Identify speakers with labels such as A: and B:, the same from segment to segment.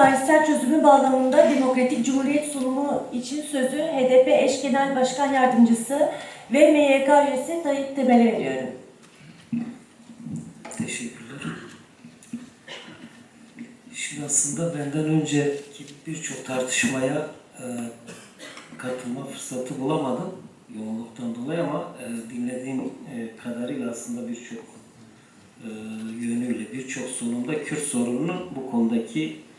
A: tarihsel çözümü bağlamında demokratik cumhuriyet sunumu için sözü HDP eş genel başkan yardımcısı ve MYK üyesi Tayyip Temel'e veriyorum.
B: Teşekkürler. Şimdi aslında benden önceki birçok tartışmaya e, katılma fırsatı bulamadım yoğunluktan dolayı ama e, dinlediğim e, kadarıyla aslında birçok e, yönüyle birçok sunumda Kürt sorununun bu konudaki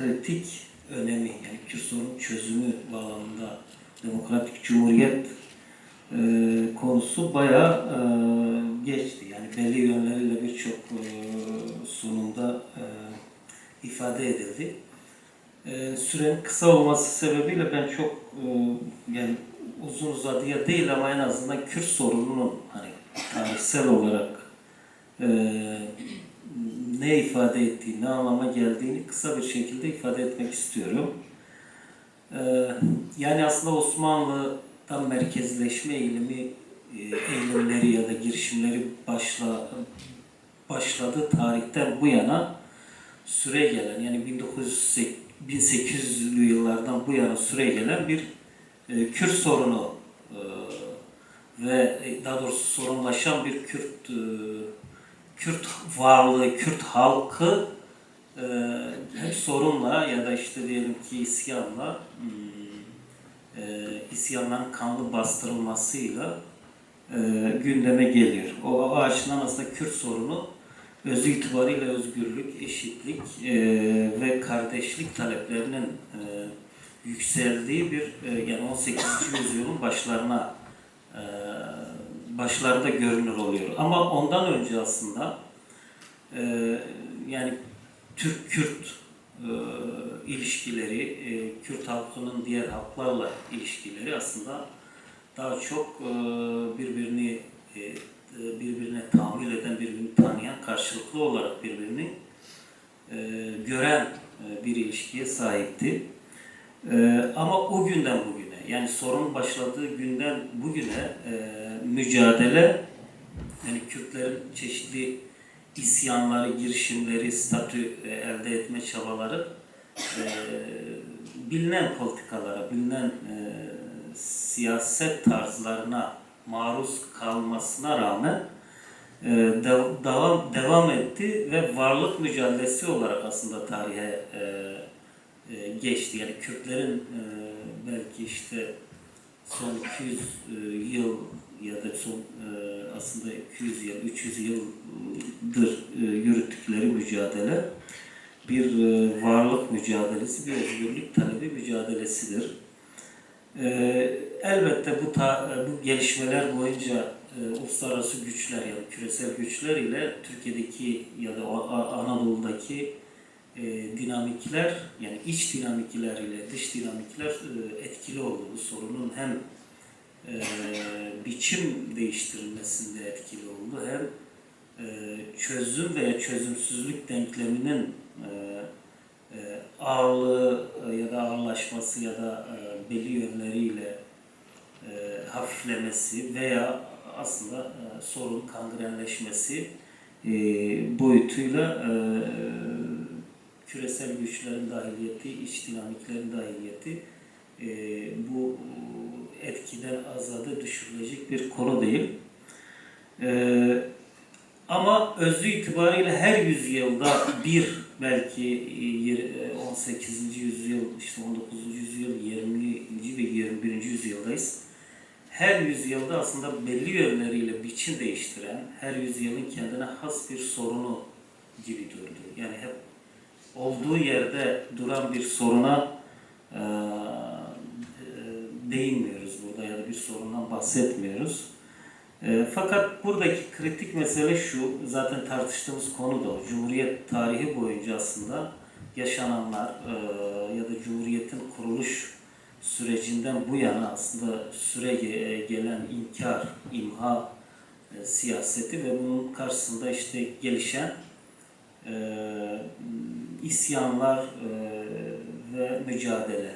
B: kritik önemi yani Kürt sorunun çözümü bağlamında demokratik cumhuriyet e, konusu bayağı e, geçti. Yani belli yönleriyle birçok e, sunumda e, ifade edildi. E, sürenin kısa olması sebebiyle ben çok e, yani uzun uzadıya değil ama en azından Kürt sorununun hani tarihsel olarak e, ne ifade ettiği, ne anlama geldiğini kısa bir şekilde ifade etmek istiyorum. Ee, yani aslında Osmanlı'dan merkezleşme eğilimi, e, eğilimleri ya da girişimleri başla, başladığı tarihten bu yana süre gelen yani 1900 1800'lü yıllardan bu yana süre gelen bir e, Kürt sorunu e, ve daha doğrusu sorunlaşan bir Kürt e, Kürt varlığı, Kürt halkı e, hep sorunla ya da işte diyelim ki isyanla hmm, e, isyanların kanlı bastırılmasıyla e, gündeme geliyor. O, o açıdan aslında Kürt sorunu özü itibariyle özgürlük, eşitlik e, ve kardeşlik taleplerinin e, yükseldiği bir e, yani 18. yüzyılın başlarına e, başlarda görünür oluyor. Ama ondan önce aslında e, yani Türk-Kürt e, ilişkileri, e, Kürt halkının diğer halklarla ilişkileri aslında daha çok e, birbirini e, birbirine tahammül eden, birbirini tanıyan, karşılıklı olarak birbirini e, gören e, bir ilişkiye sahipti. E, ama o günden yani sorun başladığı günden bugüne e, mücadele, yani Kürtlerin çeşitli isyanları, girişimleri, statü e, elde etme çabaları e, bilinen politikalara, bilinen e, siyaset tarzlarına maruz kalmasına rağmen e, dev- devam devam etti ve varlık mücadelesi olarak aslında tarihe e, e, geçti. Yani Kürtlerin e, belki işte son 200 e, yıl ya da son e, aslında 200 yıl, 300 yıldır e, yürüttükleri mücadele bir varlık mücadelesi, bir özgürlük talebi mücadelesidir. Elbette bu ta, bu gelişmeler boyunca uluslararası güçler yani küresel güçler ile Türkiye'deki ya da Anadolu'daki e, dinamikler yani iç dinamikler ile dış dinamikler e, etkili oldu. Bu sorunun hem e, biçim değiştirilmesinde etkili oldu hem e, çözüm veya çözümsüzlük denkleminin e, e, ağırlığı e, ya da ağırlaşması ya da e, belli yönleriyle e, hafiflemesi veya aslında e, sorun kangrenleşmesi e, boyutuyla e, küresel güçlerin dahiliyeti, iç dinamiklerin dahiliyeti e, bu etkiden azadı düşürülecek bir konu değil. E, ama özü itibariyle her yüzyılda bir belki e, yir- e, 18. yüzyıl, işte 19. yüzyıl, 20. ve 21. yüzyıldayız. Her yüzyılda aslında belli yönleriyle biçim değiştiren, her yüzyılın kendine has bir sorunu gibi durdu. Yani hep olduğu yerde duran bir soruna e, e, değinmiyoruz burada ya da bir sorundan bahsetmiyoruz. E, fakat buradaki kritik mesele şu, zaten tartıştığımız konu da o. Cumhuriyet tarihi boyunca aslında yaşananlar e, ya da Cumhuriyet'in kuruluş sürecinden bu yana aslında süre ge- gelen inkar, imha e, siyaseti ve bunun karşısında işte gelişen e, isyanlar e, ve mücadele.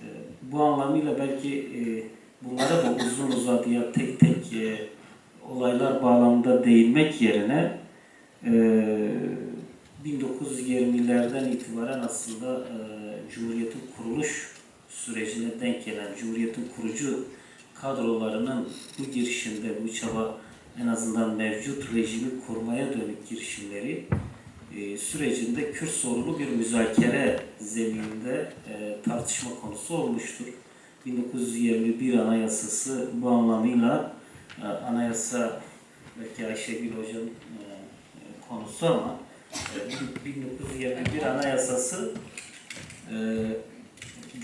B: E, bu anlamıyla belki e, bunlara da uzun uzadıya tek tek e, olaylar bağlamında değinmek yerine e, 1920'lerden itibaren aslında e, Cumhuriyet'in kuruluş sürecine denk gelen Cumhuriyet'in kurucu kadrolarının bu girişimde, bu çaba en azından mevcut rejimi kurmaya dönük girişimleri e, sürecinde Kürt sorunu bir müzakere zemininde e, tartışma konusu olmuştur. 1921 Anayasası bu anlamıyla e, anayasa belki Ayşegül Hoca'nın konusu ama e, 1921 Anayasası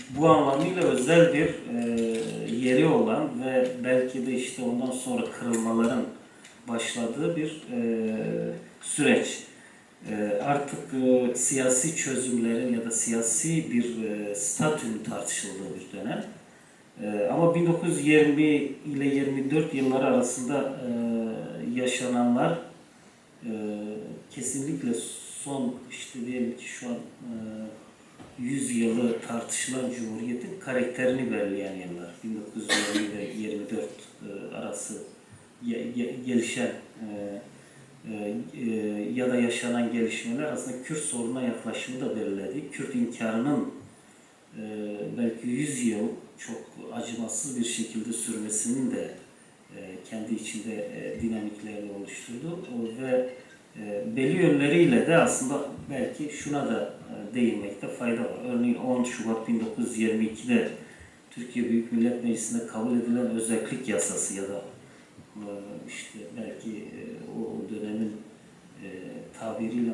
B: bu anlamıyla özel bir yeri olan ve belki de işte ondan sonra kırılmaların başladığı bir e, süreç. E, artık e, siyasi çözümlerin ya da siyasi bir e, statünün tartışıldığı bir dönem. E, ama 1920 ile 24 yılları arasında e, yaşananlar kesinlikle son işte diyelim ki şu an e, 100 yılı tartışılan Cumhuriyet'in karakterini belirleyen yıllar. 1920 ile 24 e, arası ge- ge- gelişen ya da yaşanan gelişmeler aslında Kürt sorununa yaklaşımı da belirledi. Kürt inkarının e, belki 100 yıl çok acımasız bir şekilde sürmesinin de e, kendi içinde e, dinamiklerini oluşturdu ve e, belli yönleriyle de aslında belki şuna da e, değinmekte fayda var. Örneğin 10 Şubat 1922'de Türkiye Büyük Millet Meclisi'nde kabul edilen özellik yasası ya da e, işte belki e, o dönemin e, tabiriyle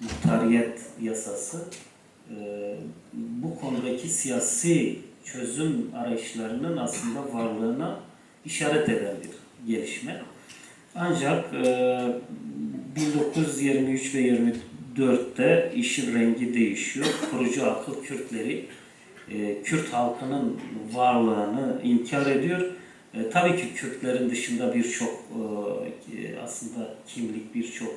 B: muhtariyet yasası e, bu konudaki siyasi çözüm arayışlarının aslında varlığına işaret eden bir gelişme. Ancak e, 1923 ve 24'te işin rengi değişiyor. Kurucu akıl Kürtleri e, Kürt halkının varlığını inkar ediyor. E, tabii ki Kürtlerin dışında birçok e, aslında kimlik, birçok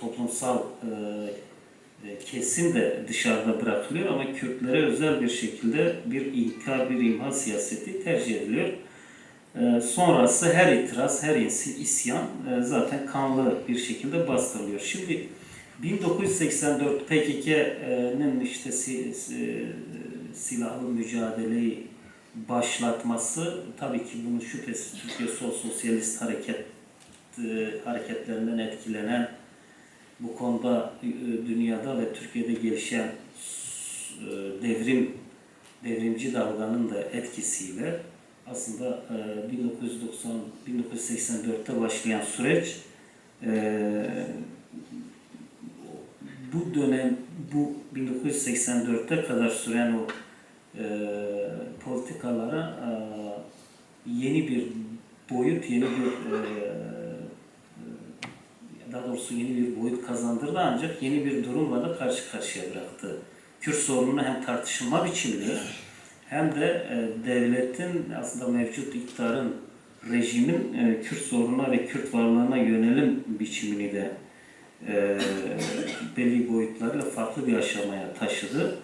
B: toplumsal e, kesim de dışarıda bırakılıyor ama Kürtlere özel bir şekilde bir inkar, bir imha siyaseti tercih ediliyor. E, sonrası her itiraz, her is- isyan e, zaten kanlı bir şekilde bastırılıyor. Şimdi 1984 PKK'nın işte si- si- silahlı mücadeleyi başlatması tabii ki bunun şüphesiz Türkiye Sol Sosyalist Hareket e, hareketlerinden etkilenen bu konuda e, dünyada ve Türkiye'de gelişen e, devrim devrimci dalganın da etkisiyle aslında e, 1990 1984'te başlayan süreç e, bu dönem bu 1984'te kadar süren o e, politikalara e, yeni bir boyut, yeni bir e, daha doğrusu yeni bir boyut kazandırdı ancak yeni bir durumla da karşı karşıya bıraktı. Kürt sorununu hem tartışılma biçimini hem de devletin aslında mevcut iktidarın rejimin Kürt sorununa ve Kürt varlığına yönelim biçimini de belli boyutlarıyla farklı bir aşamaya taşıdı.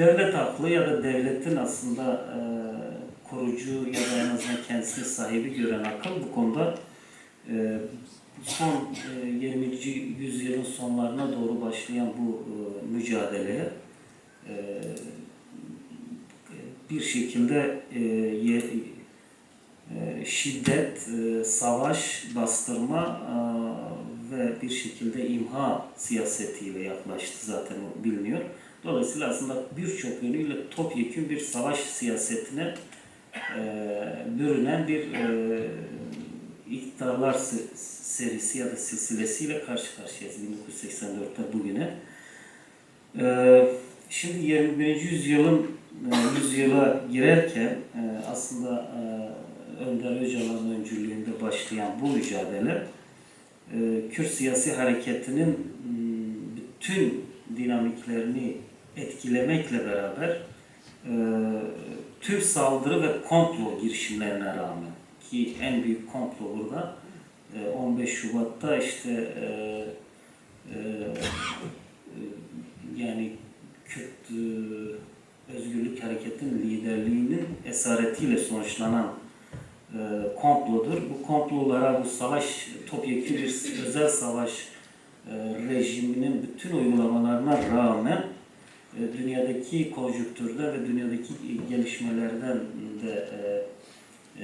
B: Devlet aklı ya da devletin aslında e, kurucu ya da en azından kendisini sahibi gören akıl bu konuda e, son e, 20. yüzyılın sonlarına doğru başlayan bu e, mücadeleye e, bir şekilde e, ye- e, şiddet, e, savaş, bastırma e, ve bir şekilde imha siyasetiyle yaklaştı zaten biliniyor. Dolayısıyla aslında birçok yönüyle topyekun bir savaş siyasetine e, bürünen bir e, iktidarlar se- serisi ya da silsilesiyle karşı karşıyayız 1984'ten bugüne. E, şimdi 21. yüzyılın e, yüzyıla girerken e, aslında e, Önder Öcalan'ın öncülüğünde başlayan bu mücadele e, Kürt siyasi hareketinin bütün dinamiklerini etkilemekle beraber e, tüm saldırı ve komplo girişimlerine rağmen ki en büyük komplo burada e, 15 Şubat'ta işte e, e, e, yani Kürt e, Özgürlük Hareketi'nin liderliğinin esaretiyle sonuçlanan e, komplodur. Bu komplolara, bu savaş topyekun bir özel savaş e, rejiminin bütün uygulamalarına rağmen dünyadaki konjüktürde ve dünyadaki gelişmelerden de e,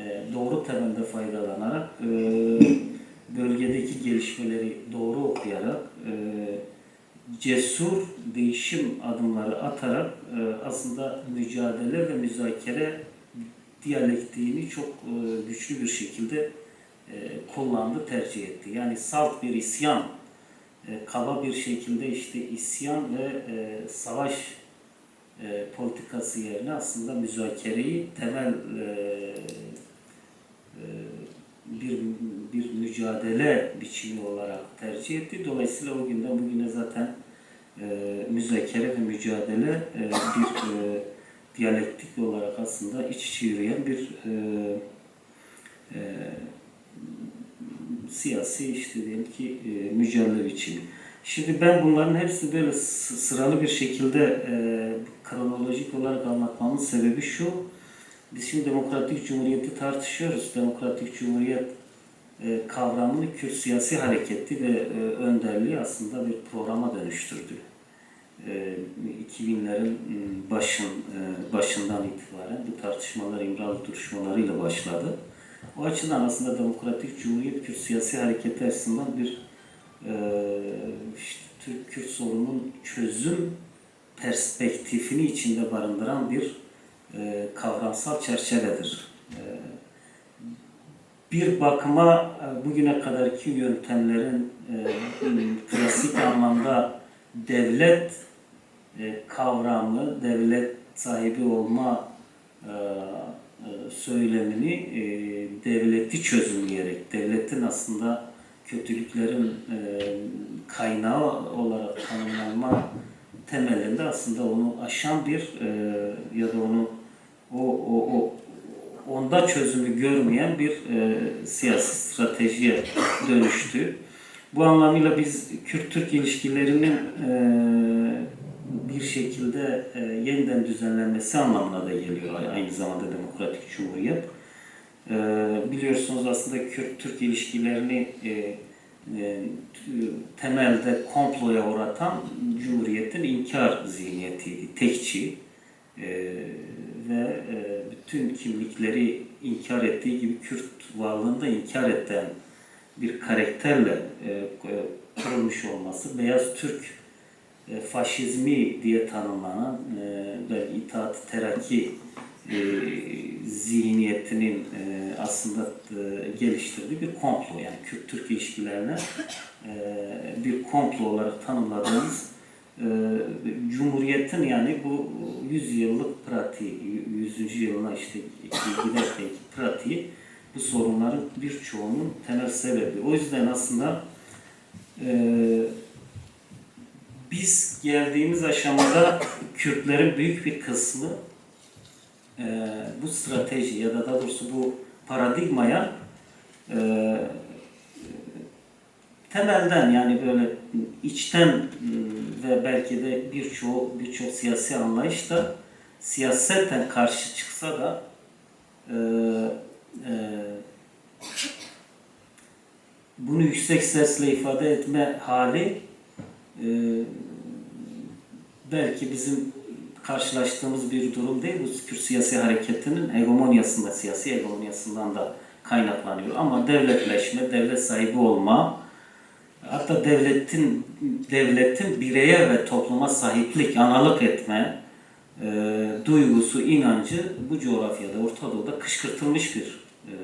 B: e, doğru temelde faydalanarak e, bölgedeki gelişmeleri doğru okuyarak e, cesur değişim adımları atarak e, aslında mücadele ve müzakere diyalektiğini çok e, güçlü bir şekilde e, kullandı, tercih etti. Yani salt bir isyan, e, kaba bir şekilde işte isyan ve e, savaş e, politikası yerine aslında müzakereyi temel e, e, bir bir mücadele biçimi olarak tercih etti. Dolayısıyla o günden bugüne zaten e, müzakere ve mücadele e, bir e, diyalektik olarak aslında iç içe yürüyen bir e, e, siyasi işte diyelim ki e, mücadele biçimi. Şimdi ben bunların hepsini böyle sıralı bir şekilde e, kronolojik olarak anlatmamın sebebi şu. Biz şimdi demokratik cumhuriyeti tartışıyoruz. Demokratik cumhuriyet e, kavramını Kürt siyasi hareketi ve e, önderliği aslında bir programa dönüştürdü. E, 2000'lerin m, başın e, başından itibaren bu tartışmalar İmralı duruşmalarıyla başladı. O açıdan aslında Demokratik Cumhuriyet Kürt siyasi hareketi açısından bir e, işte Türk-Kürt sorunun çözüm perspektifini içinde barındıran bir e, kavramsal çerçevedir. E, bir bakıma e, bugüne kadarki yöntemlerin e, klasik anlamda devlet e, kavramı, devlet sahibi olma e, söylemini e, devleti çözümleyerek, devletin aslında kötülüklerin e, kaynağı olarak tanımlanma temelinde aslında onu aşan bir e, ya da onu o, o, o onda çözümü görmeyen bir e, siyasi stratejiye dönüştü. Bu anlamıyla biz Kürt-Türk ilişkilerinin e, bir şekilde e, yeniden düzenlenmesi anlamına da geliyor aynı zamanda Demokratik Cumhuriyet. E, biliyorsunuz aslında Kürt-Türk ilişkilerini e, e, temelde komploya uğratan Cumhuriyet'in inkar zihniyetiydi, tekçi e, ve e, bütün kimlikleri inkar ettiği gibi Kürt varlığını da inkar eden bir karakterle e, e, kurulmuş olması, Beyaz Türk e, faşizmi diye tanımlanan e, itaat terakki e, zihniyetinin e, aslında e, geliştirdiği bir komplo yani Kürt-Türk ilişkilerine bir komplo olarak tanımladığımız Cumhuriyet'in yani bu 100 yıllık pratiği, 100. yılına işte giderken pratiği bu sorunların birçoğunun temel sebebi. O yüzden aslında e, biz geldiğimiz aşamada Kürtlerin büyük bir kısmı e, bu strateji ya da daha doğrusu bu paradigmaya e, temelden yani böyle içten m, ve belki de birçok birçok siyasi anlayış da siyasetten karşı çıksa da e, e, bunu yüksek sesle ifade etme hali e, belki bizim karşılaştığımız bir durum değil. Bu Kürt siyasi hareketinin hegemonyasında, siyasi hegemonyasından da kaynaklanıyor. Ama devletleşme, devlet sahibi olma, hatta devletin devletin bireye ve topluma sahiplik, analık etme e, duygusu, inancı bu coğrafyada, Orta Doğu'da kışkırtılmış bir e,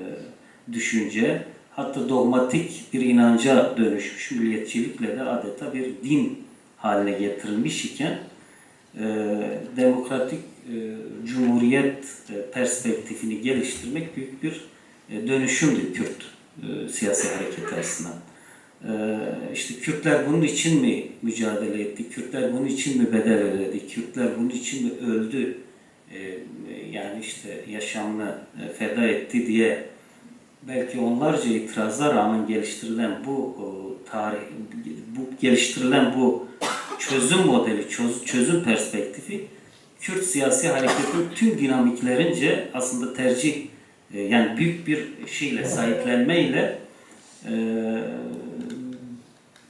B: düşünce. Hatta dogmatik bir inanca dönüşmüş milliyetçilikle de adeta bir din haline getirilmiş iken demokratik e, cumhuriyet e, perspektifini geliştirmek büyük bir e, dönüşümdü Kürt e, siyasi hareketi açısından. E, işte Kürtler bunun için mi mücadele etti? Kürtler bunun için mi bedel ödedi? Kürtler bunun için mi öldü? E, yani işte yaşamını e, feda etti diye belki onlarca itirazla rağmen geliştirilen bu tarih, bu geliştirilen bu çözüm modeli, çöz- çözüm perspektifi Kürt siyasi hareketin tüm dinamiklerince aslında tercih e, yani büyük bir şeyle sahiplenmeyle e,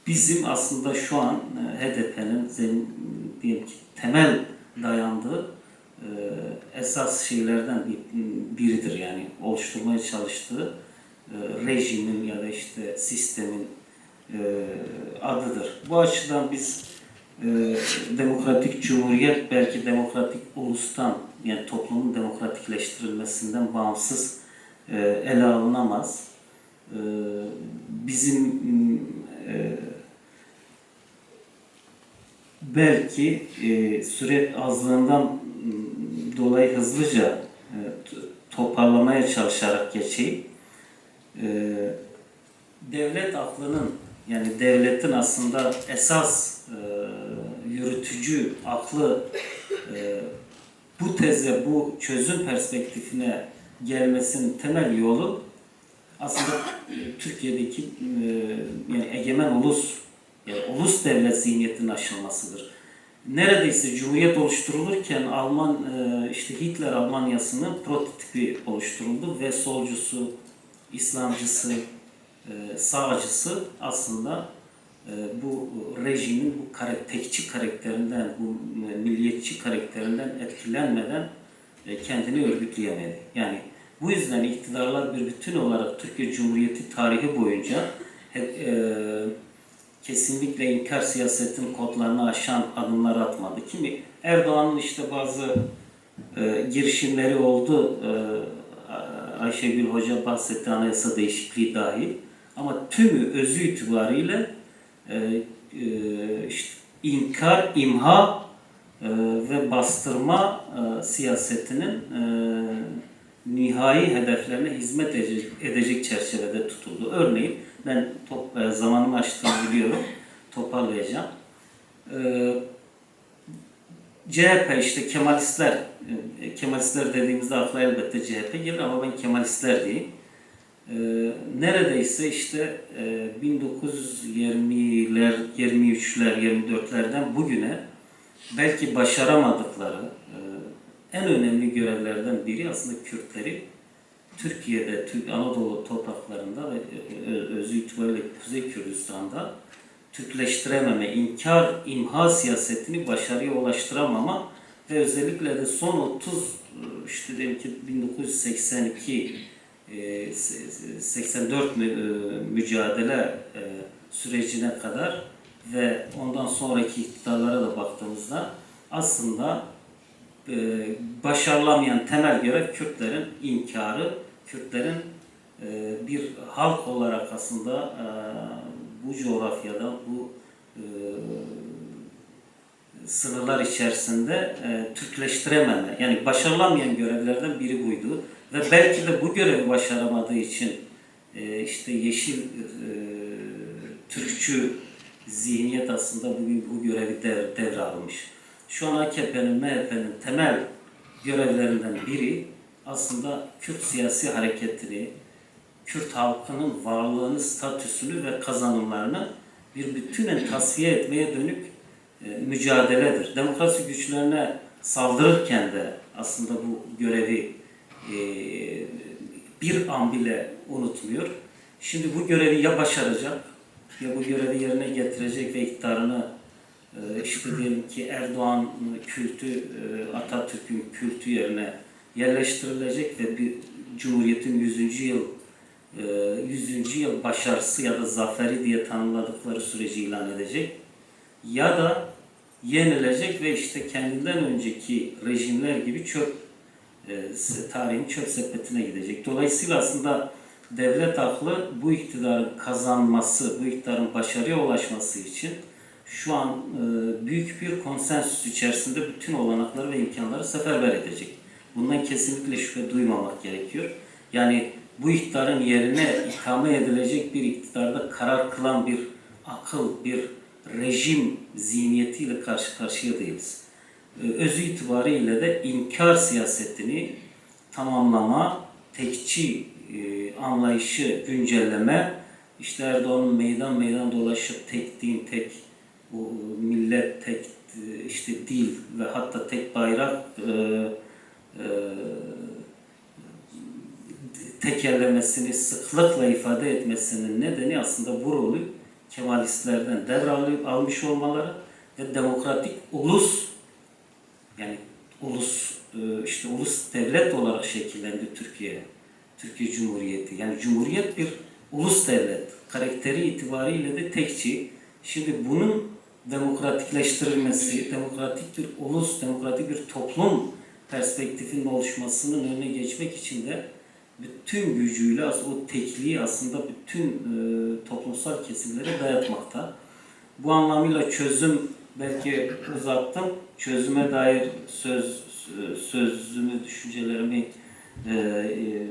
B: bizim aslında şu an e, HDP'nin diyelim ki temel dayandığı e, esas şeylerden bir, biridir yani oluşturmaya çalıştığı e, rejimin ya da işte sistemin e, adıdır. Bu açıdan biz e, demokratik cumhuriyet belki demokratik ulustan yani toplumun demokratikleştirilmesinden bağımsız e, ele alınamaz. E, bizim e, belki e, süre azlığından dolayı hızlıca e, toparlamaya çalışarak geçeyim. E, devlet aklının yani devletin aslında esas e, yürütücü aklı e, bu teze, bu çözüm perspektifine gelmesinin temel yolu aslında Türkiye'deki e, yani egemen ulus, yani ulus devlet zihniyetinin aşılmasıdır. Neredeyse Cumhuriyet oluşturulurken Alman e, işte Hitler Almanyası'nın prototipi oluşturuldu ve solcusu, İslamcısı, e, sağcısı aslında bu rejimin bu kare, tekçi karakterinden, bu milliyetçi karakterinden etkilenmeden e, kendini örgütleyemedi. Yani bu yüzden iktidarlar bir bütün olarak Türkiye Cumhuriyeti tarihi boyunca hep, e, kesinlikle inkar siyasetin kodlarını aşan adımlar atmadı. Kimi Erdoğan'ın işte bazı e, girişimleri oldu. E, Ayşegül Hoca bahsetti anayasa değişikliği dahil. Ama tümü özü itibariyle işte inkar, imha e, ve bastırma e, siyasetinin e, nihai hedeflerine hizmet edecek, çerçevede tutuldu. Örneğin ben top, e, zamanımı açtığımı biliyorum. Toparlayacağım. E, CHP işte Kemalistler, e, Kemalistler dediğimizde akla elbette CHP gelir ama ben Kemalistler diyeyim. E, neredeyse işte e, 1920'ler, 23'ler, 24'lerden bugüne belki başaramadıkları e, en önemli görevlerden biri aslında Kürtleri Türkiye'de, Türk Anadolu topraklarında ve e, ö- özü itibariyle Kuzey Kürdistan'da Türkleştirememe, inkar, imha siyasetini başarıya ulaştıramama ve özellikle de son 30 işte diyelim ki 1982 e, se- 84 mü- e, mücadele e, sürecine kadar ve ondan sonraki iktidarlara da baktığımızda aslında e, başarılamayan temel görev Kürtlerin inkarı, Kürtlerin e, bir halk olarak aslında e, bu coğrafyada, bu e, sınırlar içerisinde e, Türkleştirememe, yani başarılamayan görevlerden biri buydu. Ve belki de bu görevi başaramadığı için e, işte yeşil e, Türkçü zihniyet aslında bugün bu görevi dev, devralmış. Şu an AKP'nin, MHP'nin temel görevlerinden biri aslında Kürt siyasi hareketini, Kürt halkının varlığını, statüsünü ve kazanımlarını bir bütünen tasfiye etmeye dönük e, mücadeledir. Demokrasi güçlerine saldırırken de aslında bu görevi e, bir an bile unutmuyor. Şimdi bu görevi ya başaracak ya bu görevi yerine getirecek ve iktidarını e, işte diyelim ki Erdoğan kültü, e, Atatürk'ün kültü yerine yerleştirilecek ve bir Cumhuriyet'in 100. yıl e, 100. yıl başarısı ya da zaferi diye tanımladıkları süreci ilan edecek ya da yenilecek ve işte kendinden önceki rejimler gibi çöp e, tarihin çöp sepetine gidecek. Dolayısıyla aslında devlet aklı bu iktidarın kazanması, bu iktidarın başarıya ulaşması için şu an e, büyük bir konsensüs içerisinde bütün olanakları ve imkanları seferber edecek. Bundan kesinlikle şüphe duymamak gerekiyor. Yani bu iktidarın yerine ikame edilecek bir iktidarda karar kılan bir akıl, bir rejim zihniyetiyle karşı karşıya değiliz. Ee, Özü itibariyle de inkar siyasetini tamamlama, tekçi e, anlayışı güncelleme, işte Erdoğan'ın meydan meydan dolaşıp tek din, tek bu millet, tek e, işte dil ve hatta tek bayrak e, tekerlemesini sıklıkla ifade etmesinin nedeni aslında bu rolü Kemalistlerden devralıp almış olmaları ve demokratik ulus ulus e, işte ulus devlet olarak şekillendi Türkiye. Türkiye Cumhuriyeti. Yani Cumhuriyet bir ulus devlet. Karakteri itibariyle de tekçi. Şimdi bunun demokratikleştirilmesi, demokratik bir ulus, demokratik bir toplum perspektifinin oluşmasının önüne geçmek için de bütün gücüyle o tekliği aslında bütün e, toplumsal kesimlere dayatmakta. Bu anlamıyla çözüm belki uzattım. Çözüme dair söz sözümü, düşüncelerimi e, e,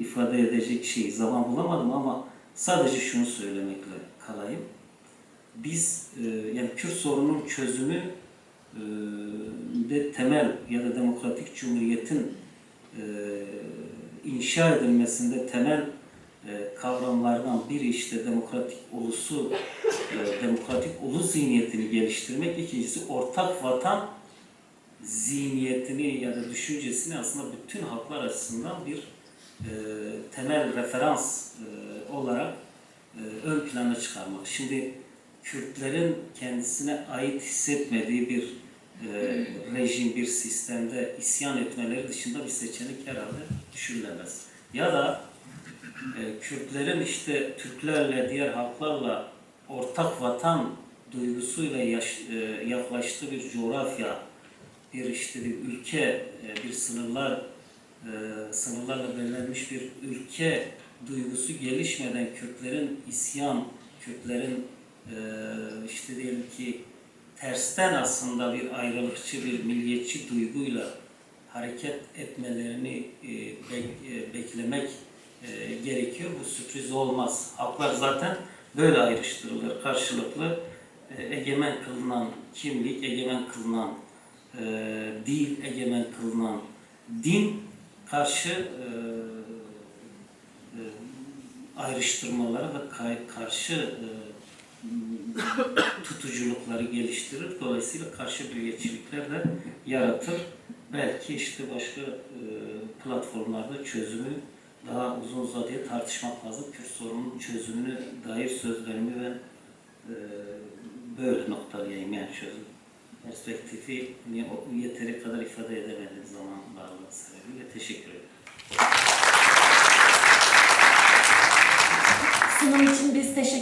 B: ifade edecek şey zaman bulamadım ama sadece şunu söylemekle kalayım. Biz e, yani Kürt sorunun çözümü e, de temel ya da demokratik cumhuriyetin e, inşa edilmesinde temel kavramlardan biri işte demokratik ulusu, e, demokratik ulus zihniyetini geliştirmek. İkincisi ortak vatan zihniyetini ya da düşüncesini aslında bütün halklar açısından bir e, temel referans e, olarak e, ön plana çıkarmak. Şimdi Kürtlerin kendisine ait hissetmediği bir e, rejim, bir sistemde isyan etmeleri dışında bir seçenek herhalde düşünülemez. Ya da e, Kürtlerin işte Türklerle, diğer halklarla ortak vatan duygusuyla yaş- e, yaklaştığı bir coğrafya, bir işte bir ülke, e, bir sınırlar e, sınırlarla belirlenmiş bir ülke duygusu gelişmeden Kürtlerin isyan, Kürtlerin e, işte diyelim ki tersten aslında bir ayrılıkçı, bir milliyetçi duyguyla hareket etmelerini e, bek- e, beklemek e, gerekiyor. Bu sürpriz olmaz. Halklar zaten böyle ayrıştırılır. Karşılıklı e, egemen kılınan kimlik, egemen kılınan e, dil, egemen kılınan din karşı e, e, ayrıştırmaları ve karşı e, tutuculukları geliştirir. Dolayısıyla karşı milliyetçilikler de yaratır. Belki işte başka e, platformlarda çözümü daha uzun uzadıya tartışmak lazım. Kürt sorunun çözümüne dair sözlerimi ben e, böyle noktalayayım yani çözüm perspektifi yeteri kadar ifade edemediğim zaman bağlı sebebiyle teşekkür ederim.
A: Sunum için biz teşekkür